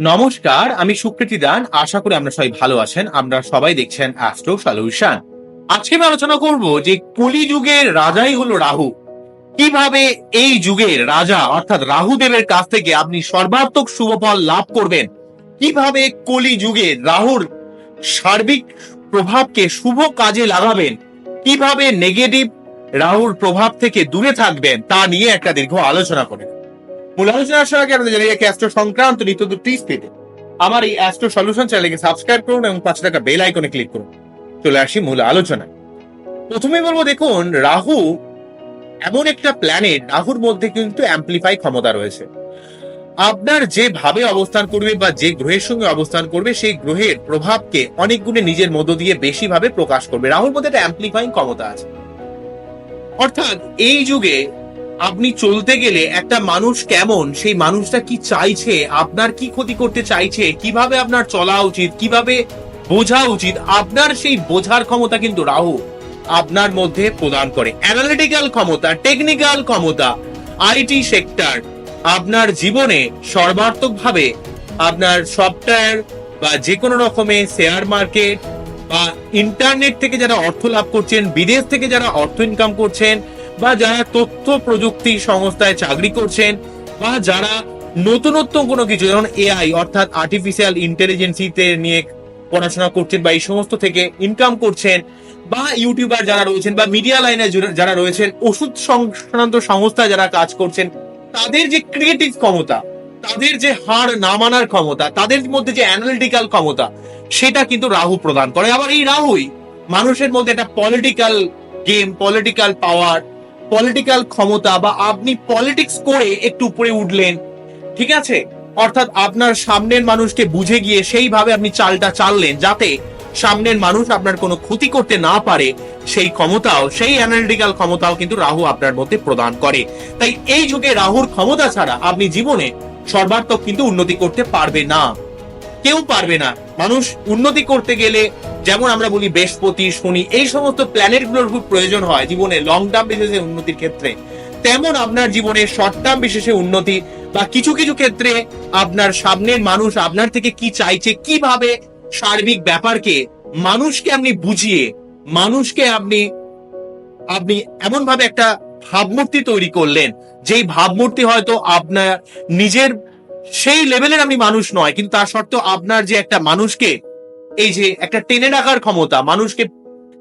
নমস্কার, আমি সুকৃতি দান। আশা করি আমরা সবাই ভালো আছেন। আমরা সবাই দেখছেন অ্যাস্ট্রো সলিউশন আজকে আমি আলোচনা করব যে কলি যুগের রাজাই হলো রাহু। কীভাবে এই যুগের রাজা, অর্থাৎ রাহু দেবের কাছ থেকে আপনি সর্বাত্মক শুভফল লাভ করবেন, কীভাবে কলি যুগে রাহুর সার্বিক প্রভাবকে শুভ কাজে লাগাবেন, কীভাবে নেগেটিভ রাহুর প্রভাব থেকে দূরে থাকবেন, তা নিয়ে একটা দীর্ঘ আলোচনা করেন সঙ্গে আপনাদের জানিয়ে অ্যাস্ট্রো সংক্রান্ত নিত্য টিপস পেতে আমার এই অ্যাস্ট্রো সলিউশন চ্যানেলকে সাবস্ক্রাইব করুন এবং পাঁচ টাকা বেল আইকনে ক্লিক করুন। চলে আসি মূল আলোচনায়। প্রথমে বলব, দেখুন, রাহু এমন একটা প্ল্যানেট রাহুর মধ্যে কিন্তু অ্যাম্পলিফাই ক্ষমতা রয়েছে। আপনার যেভাবে অবস্থান করবে বা যে গ্রহের সঙ্গে অবস্থান করবে, সেই গ্রহের প্রভাবকে অনেক গুণে নিজের মধ্য দিয়ে বেশি ভাবে প্রকাশ করবে। রাহুর মধ্যে একটা অ্যাম্পলিফাইং ক্ষমতা আছে। অর্থাৎ এই যুগে আপনি চলতে গেলে একটা মানুষ কেমন? সেই মানুষটা কি চাইছে? আপনার কি ক্ষতি করতে চাইছে? কীভাবে আপনার চলা উচিত? কীভাবে বোঝা উচিত? আপনার সেই বোঝার ক্ষমতা কিন্তু রাহু আপনার মধ্যে প্রদান করে। অ্যানালিটিক্যাল ক্ষমতা টেকনিক্যাল ক্ষমতা আইটি সেক্টর আপনার জীবনে সর্বাত্মকভাবে আপনার সফটওয়্যার বা যে কোনো রকমের শেয়ার মার্কেট বা ইন্টারনেট থেকে যারা অর্থ লাভ করছেন, বিদেশ থেকে যারা অর্থ ইনকাম করছেন বা যারা তথ্য প্রযুক্তি সংস্থায় চাকরি করছেন বা যারা নতুনত্ব কোনো কিছু, যেমন এআই অর্থাৎ আর্টিফিশিয়াল ইন্টেলিজেন্সিতে নিয়ে পড়াশোনা করছেন বা এই সমস্ত থেকে ইনকাম করছেন, বা ইউটিউবার যারা রয়েছেন বা মিডিয়া লাইনে যারা রয়েছেন, ওষুধ সংক্রান্ত সংস্থায় যারা কাজ করছেন, তাদের যে ক্রিয়েটিভ ক্ষমতা, তাদের যে হার না মানার ক্ষমতা, তাদের মধ্যে যে অ্যানালিটিক্যাল ক্ষমতা, সেটা কিন্তু রাহু প্রদান করে। আবার এই রাহুই মানুষের মধ্যে একটা political game political power political ক্ষমতা বা আপনি পলিটিক্স করে একটু উপরে উঠলেন, ঠিক আছে? অর্থাৎ আপনার সামনের মানুষকে বুঝে গিয়ে সেইভাবে আপনি চালটা চাললেন যাতে সামনের মানুষ আপনার কোনো ক্ষতি করতে না পারে, সেই ক্ষমতাও, সেই অ্যানালিটিক্যাল ক্ষমতাও কিন্তু রাহু আপনার মধ্যে প্রদান করে। তাই এই যুগে রাহুর ক্ষমতা ছাড়া আপনি জীবনে সর্বাত্মক কিন্তু উন্নতি করতে পারবে না। কেউ পারবে না। মানুষ উন্নতি করতে গেলে, যেমন আমরা বলি বৃহস্পতি, শনি, এই সমস্ত প্ল্যানেটগুলোর খুব প্রয়োজন হয় জীবনে লং টার্ম বিশেষে উন্নতির ক্ষেত্রে। তেমন আপনার জীবনে শর্ট টার্ম বিশেষে উন্নতি বা কিছু কিছু ক্ষেত্রে আপনার সামনের মানুষ আপনার থেকে কি চাইছে, কীভাবে সার্বিক ব্যাপারকে মানুষকে আপনি বুঝিয়ে, মানুষকে আপনি আপনি এমন ভাবে একটা ভাবমূর্তি তৈরি করলেন, যেই ভাবমূর্তি হয়তো আপনার নিজের সেই লেভেলের আপনি মানুষ নয়, কিন্তু তার সত্ত্বেও আপনার যে একটা মানুষকে, এই যে একটা টেনে রাখার ক্ষমতা, মানুষকে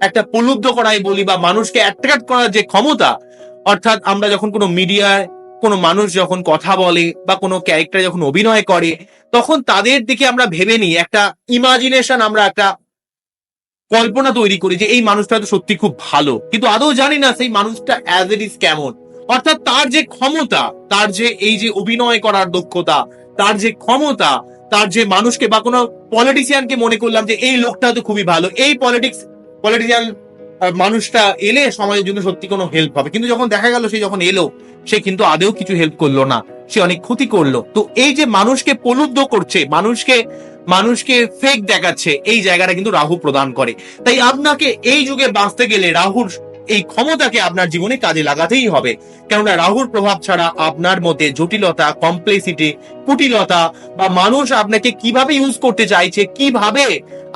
একটা প্রলুব্ধ করাই বলি বা মানুষকে অ্যাট্রাক্ট করার যে ক্ষমতা, অর্থাৎ আমরা যখন কোনো মিডিয়ায় কোনো মানুষ যখন কথা বলে বা কোনো ক্যারেক্টার যখন অভিনয় করে, তখন তাদের দিকে আমরা ভেবে নিই, একটা ইমাজিনেশন আমরা একটা কল্পনা তৈরি করি যে এই মানুষটা তো সত্যি খুব ভালো। কিন্তু আদৌ জানি না সেই মানুষটা অ্যাজ ইট ইজ কেমন। অর্থাৎ তার যে ক্ষমতা, তার যে এই যে অভিনয় করার দক্ষতা, তার যে ক্ষমতা, তার যে মানুষকে বা কোনো পলিটিশিয়ানকে মনে করলাম যে এই লোকটা তো খুবই ভালো, এই পলিটিক্স পলিটিশিয়ান মানুষটা এলে সমাজের জন্য সত্যি কোনো হেল্প হবে। কিন্তু যখন দেখা গেল সে যখন এলো, সে কিন্তু আদেও কিছু হেল্প করল না, সে অনেক ক্ষতি করল। তো এই যে মানুষকে প্রলুব্ধ করছে, মানুষকে মানুষকে ফেক দেখাচ্ছে, এই জায়গাটা কিন্তু রাহু প্রদান করে। তাই আপনাকে এই যুগে বাঁচতে গেলে রাহুর এই ক্ষমতাকে আপনার জীবনে কাজে লাগাতেই হবে। কেননা রাহুর প্রভাব ছাড়া আপনার মধ্যে জটিলতা কমপ্লেক্সিটি কুটিলতা বা মানুষ আপনাকে কীভাবে ইউজ করতে চাইছে, কীভাবে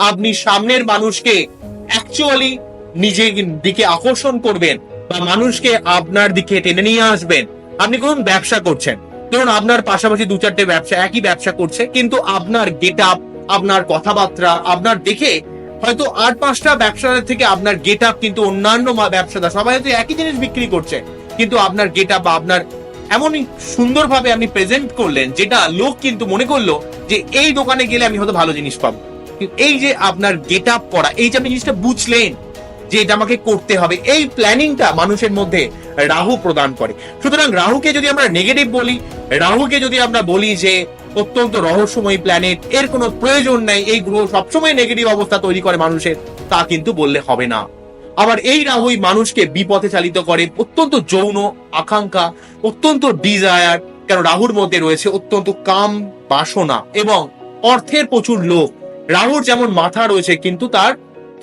আপনি সামনের মানুষকে অ্যাকচুয়ালি নিজের দিকে আকর্ষণ করবেন বা মানুষকে আপনার দিকে টেনে নিয়ে আসবেন। আপনি কোন ব্যবসা করছেন। ধরুন আপনার পাশাপাশি দু চারটে ব্যবসা, একই ব্যবসা করছে, কিন্তু আপনার গেট আপ আপনার কথাবার্তা, আপনার দেখে হয়তো আট পাঁচটা ব্যবসাদার থেকে আপনার গেট আপ কিন্তু অন্যান্য ব্যবসাদার সবাই হয়তো একই জিনিস বিক্রি করছে। কিন্তু আপনার গেট আপ বা আপনার এমন সুন্দরভাবে আপনি প্রেজেন্ট করলেন, যেটা লোক কিন্তু মনে করল যে এই দোকানে গেলে আমি হয়তো ভালো জিনিস পাবো। এই যে আপনার গেট আপ করা, এই যে আপনি জিনিসটা বুঝলেন যে এটা আমাকে করতে হবে, এই প্ল্যানিংটা মানুষের মধ্যে রাহু প্রদান করে। সুতরাং রাহুকে যদি আমরা নেগেটিভ বলি, রাহুকে যদি আমরা বলি যে অত্যন্ত রহস্যময় প্ল্যানেট এর কোনো প্রয়োজন নেই। এই গ্রহ সবসময় নেগেটিভ অবস্থা তৈরি করে মানুষের। তা কিন্তু বললে হবে না। আবার এই রাহুই মানুষকে বিপথে চালিত করে। অত্যন্ত যৌন আকাঙ্ক্ষা, অত্যন্ত ডিজায়ার কেন রাহুর মধ্যে রয়েছে অত্যন্ত কাম বাসনা এবং অর্থের প্রচুর লোভ। রাহুর যেমন মাথা রয়েছে, কিন্তু তার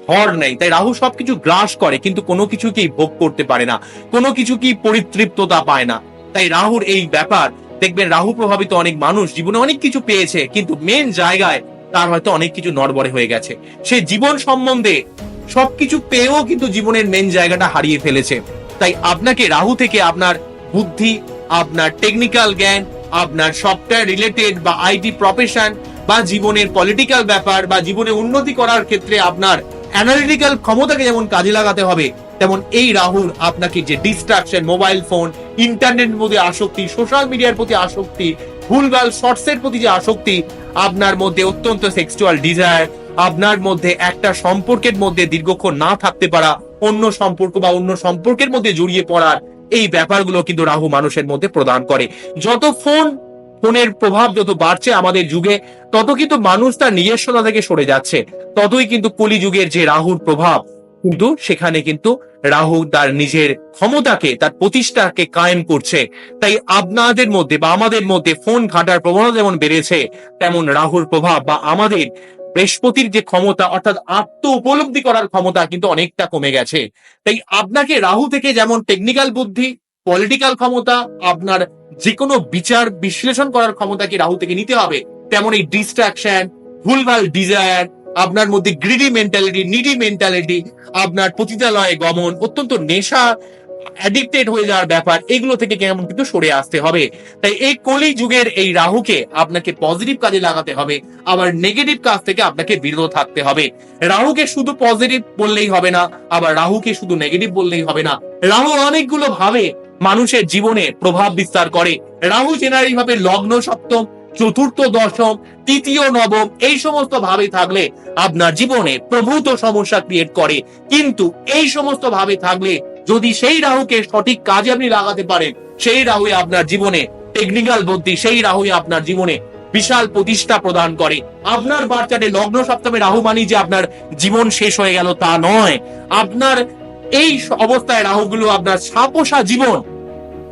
ধর নেই। তাই রাহু সবকিছু গ্রাস করে, কিন্তু কোনো কিছুকেই ভোগ করতে পারে না। কোনো কিছু কি পরিতৃপ্ততা পায় না। তাই রাহুর এই ব্যাপার দেখবেন রাহু প্রভাবিত অনেক মানুষ জীবনে অনেক কিছু পেয়েছে, কিন্তু মেন জায়গায় তার হয়তো অনেক কিছু নড়বড়ে হয়ে গেছে। সে জীবন সম্বন্ধে সবকিছু পেয়েও কিন্তু জীবনের মেন জায়গাটা হারিয়ে ফেলেছে। তাই আপনাকে রাহু থেকে আপনার বুদ্ধি, আপনার টেকনিক্যাল জ্ঞান, আপনার সফটওয়্যার রিলেটেড বা আইটি প্রফেশন বা জীবনের পলিটিক্যাল ব্যাপার বা জীবনে উন্নতি করার ক্ষেত্রে আপনার অ্যানালিটিক্যাল ক্ষমতাকে যেমন কাজে লাগাতে হবে তেমন এই রাহুল আপনাকে যে ডিস্ট্রাকশন মোবাইল ফোন ইন্টারনেট মধ্যে আসক্তি সোশ্যাল মিডিয়ার প্রতি আসক্তি, ভুলভাল শর্টসের প্রতি যে আসক্তি, আপনার মধ্যে অত্যন্ত সেক্সুয়াল ডিজায়ার আপনার মধ্যে একটা সম্পর্কের মধ্যে দীর্ঘক্ষণ না থাকতে পারা, অন্য সম্পর্ক বা অন্য সম্পর্কের মধ্যে জড়িয়ে পড়ার এই ব্যাপারগুলো কিন্তু রাহু মানুষের মধ্যে প্রদান করে। যত ফোন ফোনের প্রভাব যত বাড়ছে আমাদের যুগে, তত কিন্তু মানুষ তার নিজস্বতা থেকে সরে যাচ্ছে। ততই কিন্তু কলি যুগের যে রাহুর প্রভাব কিন্তু সেখানে কিন্তু রাহু তার নিজের ক্ষমতাকে, তার প্রতিষ্ঠাকে কায়েম করছে। তাই আপনাদের মধ্যে বা আমাদের মধ্যে ফোন ঘাটার প্রবণতা যেমন বেড়েছে, তেমন রাহুর প্রভাব বা আমাদের বৃহস্পতির যে ক্ষমতা, অর্থাৎ আত্ম উপলব্ধি করার ক্ষমতা কিন্তু অনেকটা কমে গেছে। তাই আপনাকে রাহু থেকে যেমন টেকনিক্যাল বুদ্ধি পলিটিক্যাল ক্ষমতা, আপনার যে কোনো বিচার বিশ্লেষণ করার ক্ষমতা কি রাহু থেকে নিতে হবে? তেমন এই ডিস্ট্রাকশন ভুলভাল ডিজায়ার আপনার মধ্যে গ্রিডি মেন্টালিটি নিডি মেন্টালিটি আপনার পতিতালয়ে গমন, অত্যন্ত নেশা অ্যাডিক্টেড হয়ে যাওয়ার ব্যাপার, এগুলো থেকে কেমন কিন্তু সরে আসতে হবে। তাই এই কলি যুগের এই রাহুকে আপনাকে পজিটিভ কাজে লাগাতে হবে, আবার নেগেটিভ কাজ থেকে আপনাকে বিরত থাকতে হবে। রাহুকে শুধু পজিটিভ বললেই হবে না, আবার রাহুকে শুধু নেগেটিভ বললেই হবে না। রাহু অনেকগুলো ভাবে মানুষের জীবনে প্রভাব বিস্তার করে। রাহু জেনারেলি ভাবে লগ্ন সপ্তম চতুর্থ দশম, তৃতীয় নবম, এই সমস্ত ভাবে থাকলে আপনার জীবনে প্রভূত সমস্যা ক্রিয়েট করে। কিন্তু এই সমস্ত ভাবে থাকলে যদি সেই রাহুকে সঠিক কাজে আপনি লাগাতে পারেন, সেই রাহুই আপনার জীবনে টেকনিক্যাল বুদ্ধি সেই রাহুই আপনার জীবনে বিশাল প্রতিষ্ঠা প্রদান করে। আপনার বাচ্চাটে লগ্ন সপ্তমে রাহু মানি যে আপনার জীবন শেষ হয়ে গেল তা নয়। আপনার এই অবস্থায় রাহুগুলো আপনার সাপোষা জীবন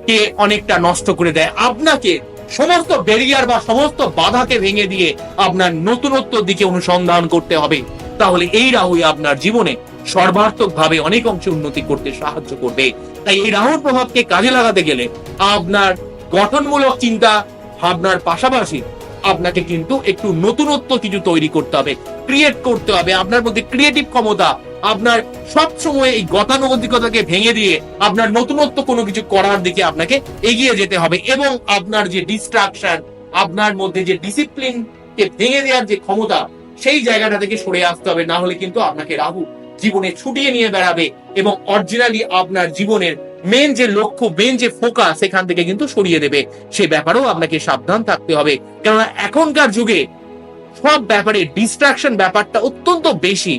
কে অনেকটা নষ্ট করে দেয়। আপনাকে সমস্ত ব্যারিয়ার বা সমস্ত বাধাকে ভেঙে দিয়ে আপনার নতুনত্ব দিকে অনুসন্ধান করতে হবে। তাহলে এই রাহুই আপনার জীবনে সর্বার্থক ভাবে অনেক অংশে উন্নতি করতে সাহায্য করবে। তাই এই রাহুর প্রভাবকে কাজে লাগাতে গেলে আপনার গঠনমূলক চিন্তা ভাবনার পাশাপাশি আপনাকে কিন্তু একটু নতুনত্ব কিছু তৈরি করতে হবে। ক্রিয়েট করতে হবে। আপনার মধ্যে ক্রিয়েটিভ ক্ষমতা আপনার সব সময় এই গতানুগতিকতাকে ভেঙে দিয়ে আপনার নতুনত্ব কোনো কিছু করার দিকে আপনাকে এগিয়ে যেতে হবে এবং আপনার যে ডিস্ট্রাকশন আপনার মধ্যে যে ডিসিপ্লিন কে ভেঙে দেওয়ার যে ক্ষমতা, সেই জায়গাটা থেকে সরে আসতে হবে। না হলে কিন্তু আপনাকে রাহু জীবনে ছুটিয়ে নিয়ে বেড়াবে এবং অরিজিনালি আপনার জীবনের মেন যে লক্ষ্য মেন যে ফোকাস সেখান থেকে কিন্তু সরিয়ে দেবে। সে ব্যাপারেও আপনাকে সাবধান থাকতে হবে। কেননা এখনকার যুগে সব ব্যাপারে ডিস্ট্রাকশন ব্যাপারটা অত্যন্ত বেশি।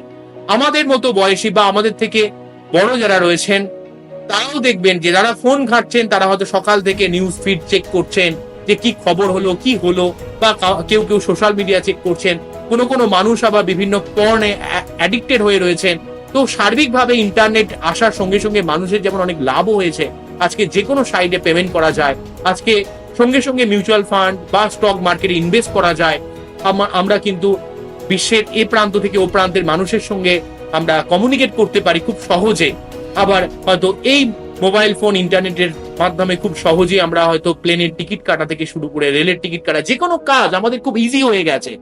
আমাদের মতো বয়সী বা আমাদের থেকে বড় যারা রয়েছেন, তারাও দেখবেন যে যারা ফোন ঘাটছেন, তারা হয়তো সকাল থেকে নিউজ ফিড চেক করছেন যে কি খবর হলো, কি হলো, বা কেউ কেউ সোশ্যাল মিডিয়া চেক করছেন। কোনো কোনো মানুষ আবার বিভিন্ন পর্নে অ্যাডিক্টেড হয়ে রয়েছেন। তো সার্বিকভাবে ইন্টারনেট আসার সঙ্গে সঙ্গে মানুষের যেমন অনেক লাভও হয়েছে, আজকে যে কোনো সাইডে পেমেন্ট করা যায়। আজকে সঙ্গে সঙ্গে মিউচুয়াল ফান্ড বা স্টক মার্কেটে ইনভেস্ট করা যায়। আমরা কিন্তু বিশ্বের এ প্রান্ত থেকে ও প্রান্তের মানুষের সঙ্গে আমরা কমিউনিকেট করতে পারি খুব সহজে। আবার হয়তো এই মোবাইল ফোন ইন্টারনেটের মাধ্যমে খুব সহজে আমরা হয়তো প্লেনের টিকিট কাটা থেকে শুরু করে রেলের টিকিট কাটা যে কোনো কাজ আমাদের খুব ইজি হয়ে গেছে।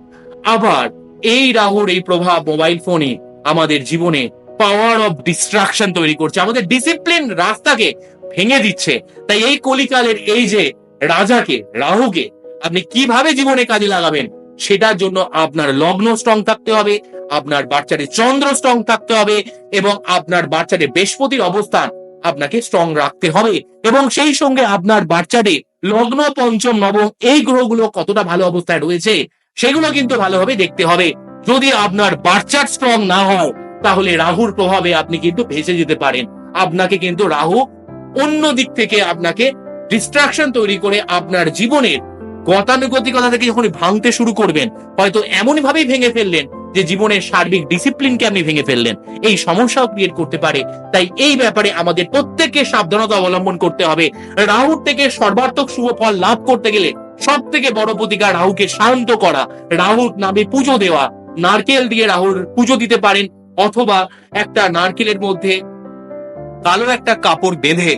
আবার এই রাহুর এই প্রভাব মোবাইল ফোনে আমাদের জীবনে পাওয়ার অফ ডিস্ট্রাকশন তৈরি করছে। আমাদের ডিসিপ্লিন রাস্তাকে ভেঙে দিচ্ছে। তাই এই কলিকালের এই যে রাজাকে, রাহুকে আপনি কীভাবে জীবনে কাজে লাগাবেন? সেটার জন্য আপনার লগ্ন স্ট্রং থাকতে হবে, আপনার বাচ্চাদের চন্দ্র স্ট্রং থাকতে হবে এবং আপনার বাচ্চাদের বৃহস্পতির অবস্থান আপনাকে স্ট্রং রাখতে হবে এবং সেই সঙ্গে আপনার বাচ্চাদের লগ্ন, পঞ্চম, নবম এই গ্রহগুলো কতটা ভালো অবস্থায় রয়েছে সেগুলো কিন্তু ভালোভাবে দেখতে হবে। যদি আপনার বাচ্চার স্ট্রং না হয়, তাহলে রাহুর প্রভাবে আপনি কিন্তু ভেসে যেতে পারেন। আপনাকে কিন্তু রাহু অন্য দিক থেকে আপনাকে ডিস্ট্রাকশন তৈরি করে আপনার জীবনের গতানুগতিকতা থেকে যখন ভাঙতে শুরু করবেন, হয়তো এমন ভাবেই ভেঙে ফেললেন যে জীবনের সার্বিক ডিসিপ্লিনকে আপনি ভেঙে ফেললেন। এই সমস্যাও ক্রিয়েট করতে পারে। তাই এই ব্যাপারে আমাদের প্রত্যেককে সাবধানতা অবলম্বন করতে হবে। রাহুর থেকে সর্বার্থক শুভ ফল লাভ করতে গেলে সব থেকে বড় প্রতিকার রাহুকে শান্ত করা। রাহুর নামে পুজো দেওয়া। নারকেল দিয়ে রাহুর পুজো দিতে পারেন, অথবা একটা নারকেলের মধ্যে কালো একটা কাপড় বেঁধে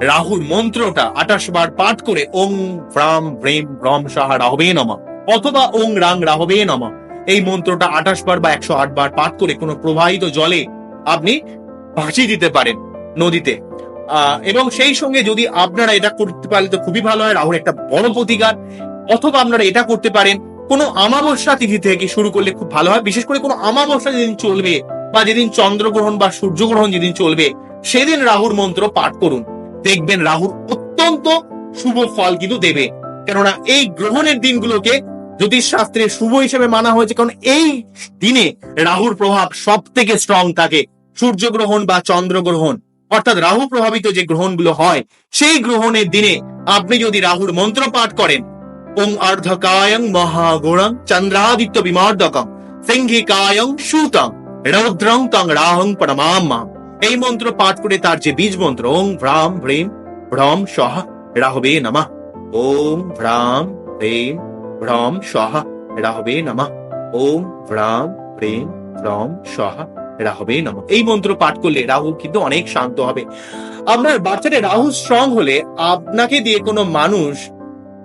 রাহুর মন্ত্রটা আঠাশ বার পাঠ করে ওং ভ্রাম ব্রেম ভ্রম সাহা রাহবে নমা। অথবা ওং রাং রাহবে নমা। এই মন্ত্রটা আঠাশ বার বা একশো আট বার পাঠ করে কোনো প্রবাহিত জলে আপনি ভাসিয়ে দিতে পারেন নদীতে। এবং সেই সঙ্গে যদি আপনারা এটা করতে পারলে তো খুবই ভালো হয় রাহুর একটা বড় প্রতিকার। অথবা আপনারা এটা করতে পারেন, কোনো আমাবস্যা তিথি থেকে শুরু করলে খুব ভালো হয়। বিশেষ করে কোনো আমাবস্যা যেদিন চলবে বা যেদিন চন্দ্রগ্রহণ বা সূর্যগ্রহণ যেদিন চলবে, সেদিন রাহুর মন্ত্র পাঠ করুন। দেখবেন রাহুর অত্যন্ত শুভ ফল কিন্তু দেবে। কেননা এই গ্রহণের দিনগুলোকে জ্যোতিষ শাস্ত্রে শুভ হিসেবে মানা হয়েছে, কারণ এই দিনে রাহুর প্রভাব সব থেকে স্ট্রং থাকে, সূর্যগ্রহণ বা চন্দ্রগ্রহণ। অর্থাৎ রাহু প্রভাবিত যে গ্রহণগুলো হয়, সেই গ্রহণের দিনে আপনি যদি রাহুর মন্ত্র পাঠ করেন, ওং অর্ধকায়ং মহাগুণং চন্দ্রাদিত্য বিমার্দকং সিংহিকায়ং সুতং, রৌদ্রং তং রাহং পরমাম্মা এই মন্ত্র পাঠ করে তার যে বীজ মন্ত্র, ওং ভ্রাম ভ্রেম ভ্রম সহ রাহবে নমঃ। ওম ভ্রাম ভ্রেম ভ্রম সহ রাহবে নমঃ। ওম ভ্রাম ভ্রেম ভ্রম সহ রাহবে নমঃ। এই মন্ত্র পাঠ করলে রাহু কিন্তু অনেক শান্ত হবে। আপনার বাচ্চাটা রাহু স্ট্রং হলে আপনাকে দিয়ে কোনো মানুষ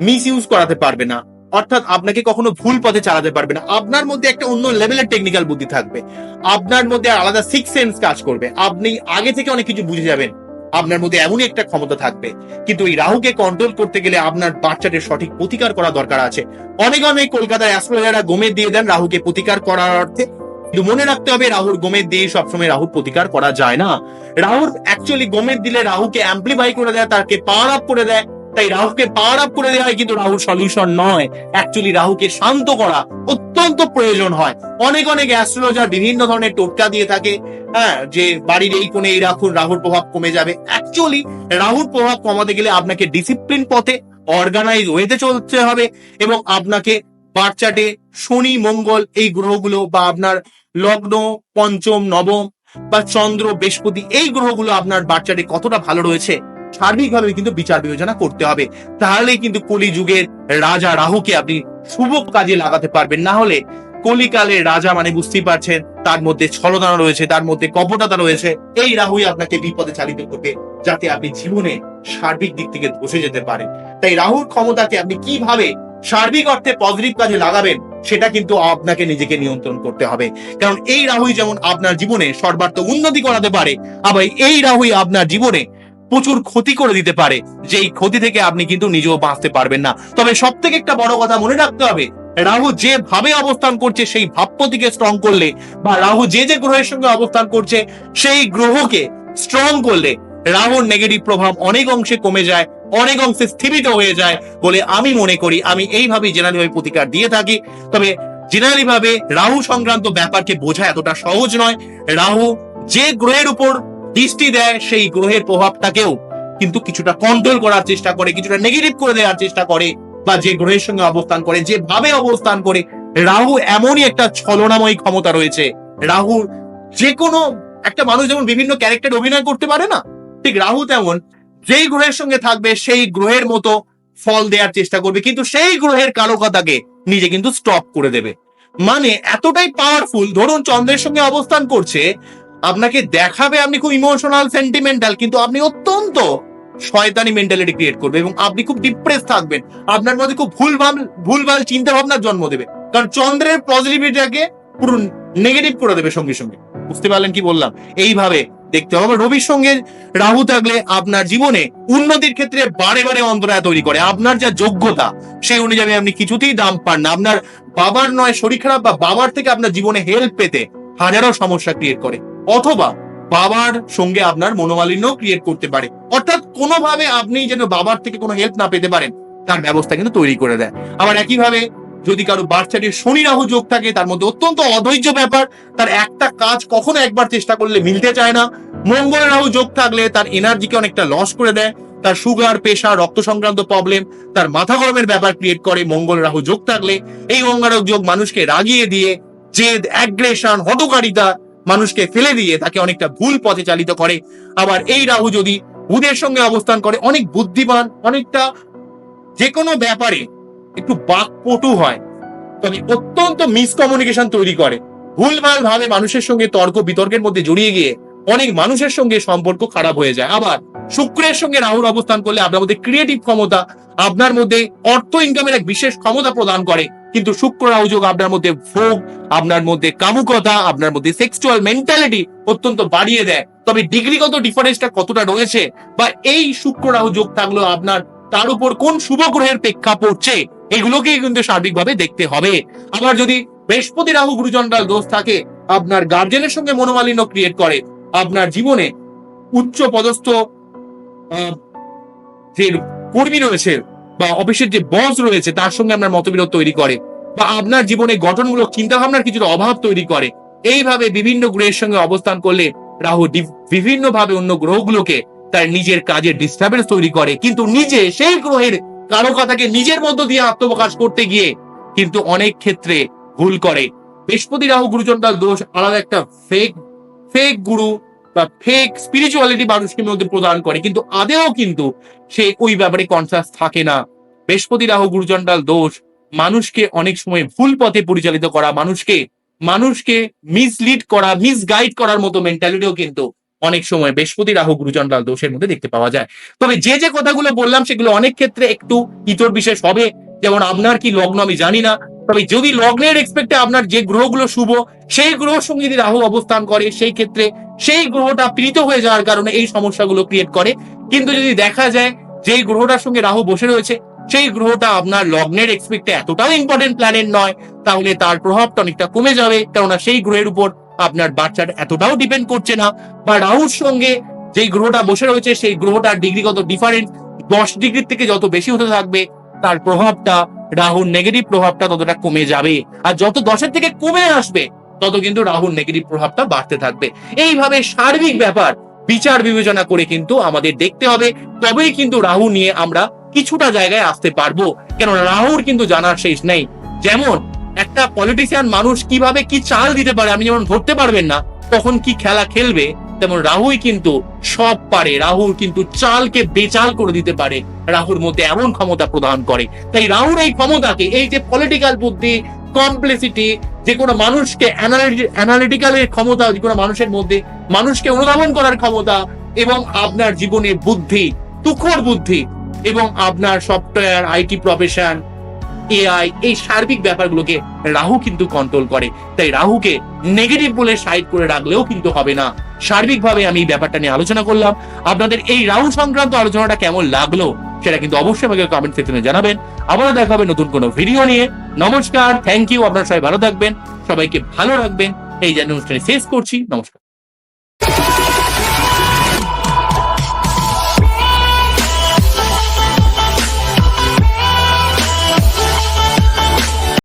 মিস ইউজ করাতে পারবে না। অর্থাৎ আপনাকে কখনো ভুল পথে চালাতে পারবে না। আপনার মধ্যে একটা অন্য লেভেলের টেকনিক্যাল বুদ্ধি থাকবে। আপনার মধ্যে আলাদা সিক্স সেন্স কাজ করবে। আপনি আগে থেকে অনেক কিছু বুঝে যাবেন। আপনার মধ্যে এমনই একটা ক্ষমতা থাকবে। কিন্তু এই রাহুকে কন্ট্রোল করতে গেলে আপনার বাচ্চাদের সঠিক প্রতিকার করা দরকার আছে। অনেক অনেক কলকাতার অ্যাস্ট্রোলজাররা গোমের দিয়ে দেন রাহুকে প্রতিকার করার অর্থে। কিন্তু মনে রাখতে হবে, রাহুর গোমের দিয়ে সবসময় রাহুর প্রতিকার করা যায় না। রাহুর অ্যাকচুয়ালি গোমের দিলে রাহুকে অ্যাম্পলিফাই করে দেয় তাকে পাওয়ার আপ করে দেয়। তাই রাহুকে পাওয়ার আপ করে দেওয়া হয়, কিন্তু রাহুর সলিউশন নয়। অ্যাকচুয়ালি রাহুকে শান্ত করা অত্যন্ত প্রয়োজন হয়। অনেক অনেক অ্যাস্ট্রোলজার বিভিন্ন ধরনের টোটকা দিয়ে থাকে হ্যাঁ যে বাড়ির এই কোণে এই রাখুন, রাহুর প্রভাব কমে যাবে। অ্যাকচুয়ালি রাহুর প্রভাব কমাতে গেলে আপনাকে ডিসিপ্লিন পথে অর্গানাইজ ওয়েতে চলতে হবে এবং আপনাকে বাচ্চাটে শনি, মঙ্গল এই গ্রহগুলো বা আপনার লগ্ন, পঞ্চম, নবম বা চন্দ্র, বৃহস্পতি এই গ্রহগুলো আপনার বাচ্চাটে কতটা ভালো রয়েছে সার্বিকভাবে কিন্তু বিচার বিবেচনা করতে হবে। তাহলেই কিন্তু কলি যুগের রাজা রাহুকে আপনি শুভ কাজে লাগাতে পারবেন। না হলে কলিকালের রাজা মানে বুঝতেই পারছেন, তার মধ্যে ছলনা রয়েছে, তার মধ্যে কপটতা রয়েছে। এই রাহুই আপনাকে বিপদে চালিত করবে, যাতে আপনি জীবনে সার্বিক দিক থেকে ধসে যেতে পারেন। তাই রাহুর ক্ষমতাকে আপনি কীভাবে সার্বিক অর্থে পজিটিভ কাজে লাগাবেন, সেটা কিন্তু আপনাকে নিজেকে নিয়ন্ত্রণ করতে হবে। কারণ এই রাহুই যেমন আপনার জীবনে সর্বার্থ উন্নতি করাতে পারে, আবার এই রাহুই আপনার জীবনে প্রচুর ক্ষতি করে দিতে পারে। যেই ক্ষতি থেকে আপনি কিন্তু নিজেও বাঁচতে পারবেন না। তবে সব থেকে একটা বড় কথা মনে রাখতে হবে, রাহু যেভাবে অবস্থান করছে, সেই ভাবপতিকে স্ট্রং করলে বা রাহু যে যে গ্রহের সঙ্গে অবস্থান করছে, সেই গ্রহকে স্ট্রং করলে রাহুর নেগেটিভ প্রভাব অনেক অংশে কমে যায়, অনেক অংশে স্থিমিত হয়ে যায় বলে আমি মনে করি। আমি এইভাবেই জেনারেলি ভাবে প্রতিকার দিয়ে থাকি। তবে জেনারেলি ভাবে রাহু সংক্রান্ত ব্যাপারকে বোঝা এতটা সহজ নয়। রাহু যে গ্রহের উপর দৃষ্টি দেয় সেই গ্রহের প্রভাবটাকেও, কিন্তু কিছুটা কন্ট্রোল করার চেষ্টা করে, কিছুটা নেগেটিভ করে দেওয়ার চেষ্টা করে, বা যে গ্রহের সঙ্গে অবস্থান করে, যেভাবে অবস্থান করে, রাহু এমনই একটা ছলনাময়ী ক্ষমতা রয়েছে। রাহুর যে কোনো একটা মানুষ যেমন বিভিন্ন ক্যারেক্টার অভিনয় করতে পারে না, ঠিক রাহু তেমন, যেই গ্রহের সঙ্গে থাকবে, সেই গ্রহের মতো ফল দেওয়ার চেষ্টা করবে, কিন্তু সেই গ্রহের কারকতাকে নিজে কিন্তু স্টপ করে দেবে। মানে এতটাই পাওয়ারফুল ধরুন চন্দ্রের সঙ্গে অবস্থান করছে আপনাকে দেখাবে আপনি খুব ইমোশনাল সেন্টিমেন্টাল কিন্তু আপনি অত্যন্ত শয়তানি মেন্টালিটি ক্রিয়েট করবে এবং আপনি খুব ডিপ্রেস থাকবেন। আপনার মধ্যে খুব ভুলভাল ভুলভাল চিন্তা ভাবনার জন্ম দেবে। কারণ চন্দ্রের পজিটিভিটিটাকে পুরো নেগেটিভ করে দেবে সঙ্গে সঙ্গে। বুঝতে পারলেন কি বললাম? এইভাবে দেখতে হবে। রবির সঙ্গে রাহু থাকলে আপনার জীবনে উন্নতির ক্ষেত্রে বারে বারে অন্তরায় তৈরি করে। আপনার যা যোগ্যতা, সেই অনুযায়ী আপনি কিছুতেই দাম পান না। আপনার বাবার নয়, শরীর খারাপ বা বাবার থেকে আপনার জীবনে হেল্প পেতে হাজারো সমস্যা ক্রিয়েট করে। অথবা বাবার সঙ্গে আপনার মনোমালিন্য ক্রিয়েট করতে পারে। অর্থাৎ কোনোভাবে আপনি যেন বাবার থেকে কোনো হেল্প না পেতে পারেন, তার ব্যবস্থা কিন্তু তৈরি করে দেয়। আবার একইভাবে যদি কারও বাচ্চাটির শনি রাহু যোগ থাকে, তার মধ্যে অত্যন্ত অধৈর্য ব্যাপার, তার একটা কাজ কখনো একবার চেষ্টা করলে মিলতে চায় না। মঙ্গল রাহু যোগ থাকলে তার এনার্জিকে অনেকটা লস করে দেয়, তার সুগার পেশা রক্ত সংক্রান্ত প্রবলেম তার মাথা গরমের ব্যাপার ক্রিয়েট করে মঙ্গল রাহু যোগ থাকলে, এই অঙ্গারক যোগ মানুষকে রাগিয়ে দিয়ে, জেদ অ্যাগ্রেশন হটকারিতা মানুষকে ফেলে দিয়ে তাকে অনেকটা ভুল পথে চালিত করে। আবার এই রাহু যদি বুধের সঙ্গে অবস্থান করে, অনেক বুদ্ধিমান, অনেকটা যে কোনো ব্যাপারে একটু বাকপটু হয়, তবে অত্যন্ত মিসকমিউনিকেশন তৈরি করে। ভুলভাল ভাবে মানুষের সঙ্গে তর্ক বিতর্কের মধ্যে জড়িয়ে গিয়ে অনেক মানুষের সঙ্গে সম্পর্ক খারাপ হয়ে যায়। আবার শুক্রের সঙ্গে রাহুর অবস্থান করলে আপনার মধ্যে ক্রিয়েটিভ ক্ষমতা, আপনার মধ্যে অর্থ ইনকামের এক বিশেষ ক্ষমতা প্রদান করে। কিন্তু শুক্র রাহু যোগ আপনার মধ্যে ভোগ, আপনার মধ্যে কামুকতা, আপনার মধ্যে সেক্সুয়াল মেন্টালিটি অত্যন্ত বাড়িয়ে দেয়। তবে ডিগ্রিগত ডিফারেন্সটা কতটা রয়েছে বা এই শুক্র রাহু যোগ থাকলেও আপনার, তার উপর কোন শুভ গ্রহের প্রেক্ষা পড়ছে, এগুলোকে কিন্তু সার্বিকভাবে দেখতে হবে। আবার যদি বৃহস্পতি রাহু গুরুচন্ডাল দোষ থাকে, আপনার গার্জেনের সঙ্গে মনোমালিন্য ক্রিয়েট করে, আপনার জীবনে উচ্চ পদস্থ যে কর্মী রয়েছে বা অফিসের যে বস রয়েছে, তার সঙ্গে আপনার মতবিরোধ তৈরি করে বা আপনার জীবনে গঠনমূলক চিন্তা ভাবনার কিছুটা অভাব তৈরি করে। এইভাবে বিভিন্ন গ্রহের সঙ্গে অবস্থান করলে রাহু বিভিন্ন ভাবে অন্য গ্রহগুলোকে তার নিজের কাজের ডিস্টারবেন্স তৈরি করে। কিন্তু নিজে সেই গ্রহের কারও কথাকে নিজের মধ্য দিয়ে আত্মপ্রকাশ করতে গিয়ে কিন্তু অনেক ক্ষেত্রে ভুল করে। বৃহস্পতি রাহু গুরুচন্ডাল দোষ আলাদা একটা ফেক ফেক গুরু বা ফেক স্পিরিচুয়ালিটি মানুষকে মধ্যে প্রদান করে। কিন্তু আদেও কিন্তু সে ওই ব্যাপারে কনসাস থাকে না। বৃহস্পতি, রাহু গুরুচন্ডাল দোষ, মানুষকে অনেক সময় ভুল পথে পরিচালিত করা, মানুষকে মানুষকে মিসলিড করা মিসগাইড করার মতো মেন্টালিটিও কিন্তু অনেক সময় বৃহস্পতি, রাহু গুরুচন্ডাল দোষের মধ্যে দেখতে পাওয়া যায়। তবে যে যে কথাগুলো বললাম, সেগুলো অনেক ক্ষেত্রে একটু ইতর বিশেষ হবে। যেমন, আপনার কি লগ্ন আমি জানি না তবে যদি লগ্নের এক্সপেক্টে আপনার যে গ্রহগুলো শুভ, সেই গ্রহ সঙ্গে রাহু অবস্থান করে, সেই ক্ষেত্রে সেই গ্রহটা পীড়িত হয়ে যাওয়ার কারণে এই সমস্যাগুলো ক্রিয়েট করে। কিন্তু যদি দেখা যায় যেই গ্রহটার সঙ্গে রাহু বসে রয়েছে, সেই গ্রহটা আপনার লগ্নের এক্সপেক্টে এতটাও ইম্পর্টেন্ট প্ল্যানেট নয়, তাহলে তার প্রভাবটা অনেকটা কমে যাবে। কেননা সেই গ্রহের উপর আপনার বাচ্চার এতটাও ডিপেন্ড করছে না। বা রাহুর সঙ্গে যেই গ্রহটা বসে রয়েছে, সেই গ্রহটার ডিগ্রিগত ডিফারেন্স দশ ডিগ্রির থেকে যত বেশি হতে থাকবে, তার প্রভাবটা রাহুর নেগেটিভ প্রভাবটা ততটা কমে যাবে। আর যত দশের থেকে কমে আসবে, তত কিন্তু রাহুর নেগেটিভ প্রভাবটা বাড়তে থাকবে। এইভাবে সার্বিক ব্যাপার বিচার বিবেচনা করে কিন্তু আমাদের দেখতে হবে, তবেই কিন্তু রাহু নিয়ে আমরা কিছুটা জায়গায় আসতে পারব। কেন রাহুর কিন্তু জানার শেষ নেই। যেমন, একটা পলিটিশিয়ান মানুষ কীভাবে কি চাল দিতে পারে, আপনি যেমন ধরতে পারবেন না, তখন কি খেলা খেলবে? তেমন রাহুই কিন্তু সব পারে। রাহুর কিন্তু চালকে বেচাল করে দিতে পারে। রাহুর মধ্যে এমন ক্ষমতা প্রদান করে। তাই রাহুর এই ক্ষমতাকে, এই যে পলিটিক্যাল বুদ্ধি কমপ্লেসিটি যে কোনো মানুষকে অ্যানালিটিক্যালের ক্ষমতা, যে কোনো মানুষের মধ্যে মানুষকে অনুধাবন করার ক্ষমতা এবং আপনার জীবনে বুদ্ধি তুখর বুদ্ধি এবং আপনার সফটওয়্যার আইটি প্রফেশন এআই এই সার্বিক ব্যাপারগুলোকে রাহু কিন্তু কন্ট্রোল করে। তাই রাহুকে নেগেটিভ বলে সাইড করে রাখলেও কিন্তু হবে না। সার্বিকভাবে আমি এই ব্যাপারটা নিয়ে আলোচনা করলাম। আপনাদের এই রাহু সংক্রান্ত আলোচনাটা কেমন লাগল সেটা কিন্তু অবশ্যই আমাকে কমেন্ট সেকশনে জানাবেন। আবারও দেখা হবে নতুন কোনো ভিডিও নিয়ে। নমস্কার থ্যাংক ইউ আপনারা সবাই ভালো থাকবেন। সবাইকে ভালো রাখবেন। এই জানিয়ে অনুষ্ঠানে শেষ করছি। নমস্কার।